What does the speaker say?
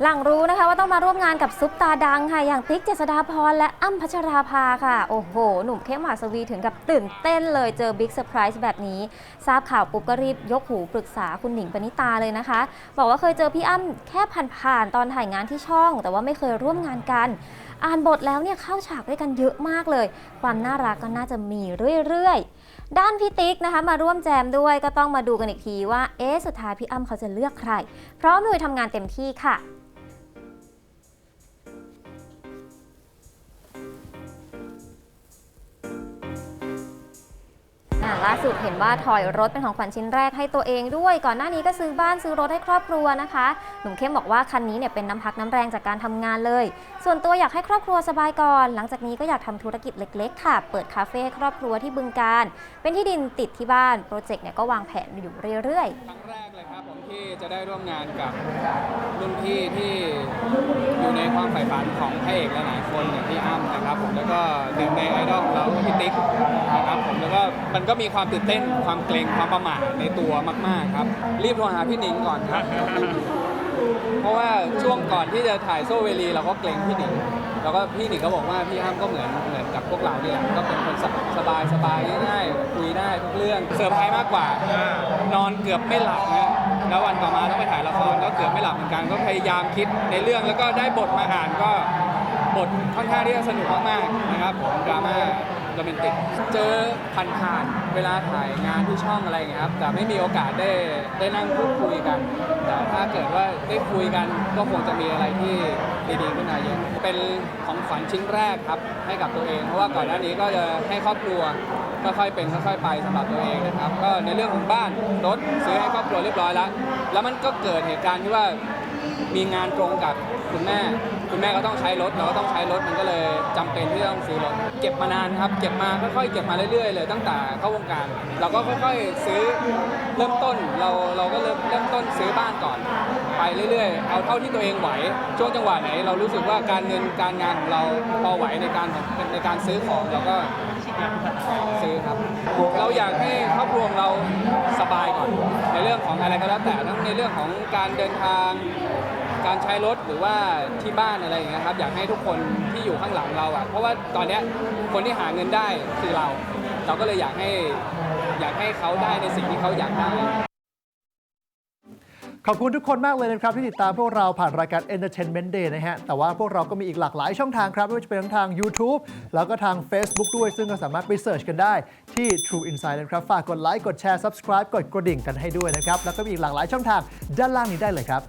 หลังรู้นะคะว่าต้องมาร่วมงานกับซุปตาดังค่ะ อย่างติ๊กเจษฎาพรและอ้ำพัชราภาค่ะ โอ้โห หนุ่มเข้มหมาสวีถึงกับตื่นเต้นเลยเจอบิ๊กเซอร์ไพรส์แบบนี้ ทราบข่าวปุ๊บก็รีบยกหูปรึกษาคุณหนิงปณิตาเลยนะคะ บอกว่าเคยเจอพี่อ้ำแค่ผ่านๆตอนถ่ายงานที่ช่อง แต่ว่าไม่เคยร่วมงานกัน อ่านบทแล้วเนี่ยเข้าฉากด้วยกันเยอะมากเลย ความน่ารักก็น่าจะมีเรื่อยๆ ด้านพี่ติ๊กนะคะมาร่วมแจมด้วยก็ต้องมาดูกันอีกทีว่าเอ๊ะสุดท้ายพี่อ้ำเขาจะเลือกใครพร้อมลุยทำงานเต็มที่ค่ะ อ่าล่าสุดเห็นว่าถอยรถเป็นของขวัญชิ้นแรกให้ตัวเองด้วย ก่อนหน้านี้ก็ซื้อบ้านซื้อรถให้ครอบครัวนะคะ หนุ่มเข้มบอกว่าคันนี้เนี่ยเป็นน้ำพักน้ำแรงจากการทำงานเลย ส่วนตัวอยากให้ครอบครัวสบายก่อน หลังจากนี้ก็อยากทำธุรกิจเล็กๆ ค่ะ เปิดคาเฟ่ให้ครอบครัวที่บึงการ เป็นที่ดินติดที่บ้านโปรเจกต์เนี่ยก็วางแผนอยู่เรื่อยๆ ครั้งแรกเลยครับผมที่จะได้ร่วมงานกับรุ่นพี่ที่อยู่ในความใฝ่ฝันของพระเอกหลายๆคนอย่างพี่อ้ำนะครับผมแล้วก็หนึ่งในไอดอลของเราพี่ติ๊ก็มันก็มีความตื่นเต้นความเกรงความประหม่าในตัวมาก ๆ ครับ รีบโทรหาพี่หนิงก่อนครับ เพราะว่าช่วงก่อนที่จะถ่ายโซเวลี เราก็เกรงพี่หนิงแล้วก็พี่หนิงก็บอกว่าพี่อ้ำก็เหมือนเหมือนกับพวกเราเนี่ยก็เป็นคนสบายสบายง่ายๆคุยได้ทุกเรื่องเซอร์ไพรส์มากกว่า นอนเกือบไม่หลับนะแล้ววันต่อมาต้องไปถ่ายละครก็เกือบไม่หลับเหมือนกันก็พยายามคิดในเรื่องแล้วก็ได้บทมาอ่านก็บทค่อนข้างที่จะสนุกมากๆนะครับผม โรแมนติก เจอผ่านๆเวลาถ่ายงานที่ช่องอะไรอย่างเงี้ยครับ แต่ไม่มีโอกาสได้ได้นั่งพูดคุยกัน แต่ถ้าเกิดว่าได้คุยกันก็คงจะมีอะไรที่ดีๆขึ้นมาเยอะเป็นของขวัญชิ้นแรกครับให้กับตัวเอง เพราะว่าก่อนหน้านี้ก็จะให้ครอบครัวค่อยๆเป็นค่อยๆไปสำหรับตัวเองนะครับ ก็ในเรื่องของบ้านรถซื้อให้ครอบครัวเรียบร้อยแล้ว แล้วมันก็เกิดเหตุการณ์ที่ว่ามีงานตรงกับคุณแม่ คุณแม่ก็ต้องใช้รถเราก็ต้องใช้รถมันก็เลย จำเป็นที่ต้องซื้อรถเก็บมานานครับเก็บมาค่อยๆเก็บมาเรื่อยๆเลยตั้งแต่เข้าวงการ เราก็ค่อยๆซื้อเริ่มต้นเราเราก็เริ่มเริ่มต้นซื้อบ้านก่อน ไปเรื่อยๆ เอาเท่าที่ตัวเองไหวช่วงจังหวะไหน เรารู้สึกว่าการเงินการงานของเราพอไหวในการในการซื้อของเราก็ซื้อครับ เราอยากให้ครอบครัวเราสบายก่อนในเรื่องของอะไรก็แล้วแต่ทั้งในเรื่องของการเดินทาง การใช้รถหรือว่าที่บ้านอะไรอย่างเงี้ยครับอยากให้ทุกคนที่อยู่ข้างหลังเราอะเพราะว่าตอนเนี้ยคนที่หาเงินได้คือเรา เราก็เลยอยากให้อยากให้เขาได้ในสิ่งที่เขาอยากได้ ขอบคุณทุกคนมากเลยนะครับที่ติดตามพวกเราผ่านรายการ Entertainment Day นะฮะ แต่ว่าพวกเราก็มีอีกหลากหลายช่องทางครับ ไม่ว่าจะเป็นทั้งทาง YouTube แล้วก็ทาง Facebook ด้วย ซึ่งก็สามารถไปเสิร์ชกันได้ที่ True Insight นะครับ ฝากกดไลค์ กดแชร์ Subscribe กดกระดิ่งกันให้ด้วยนะครับ แล้วก็มีอีกหลากหลายช่องทางด้านล่างนี้ได้เลยครับ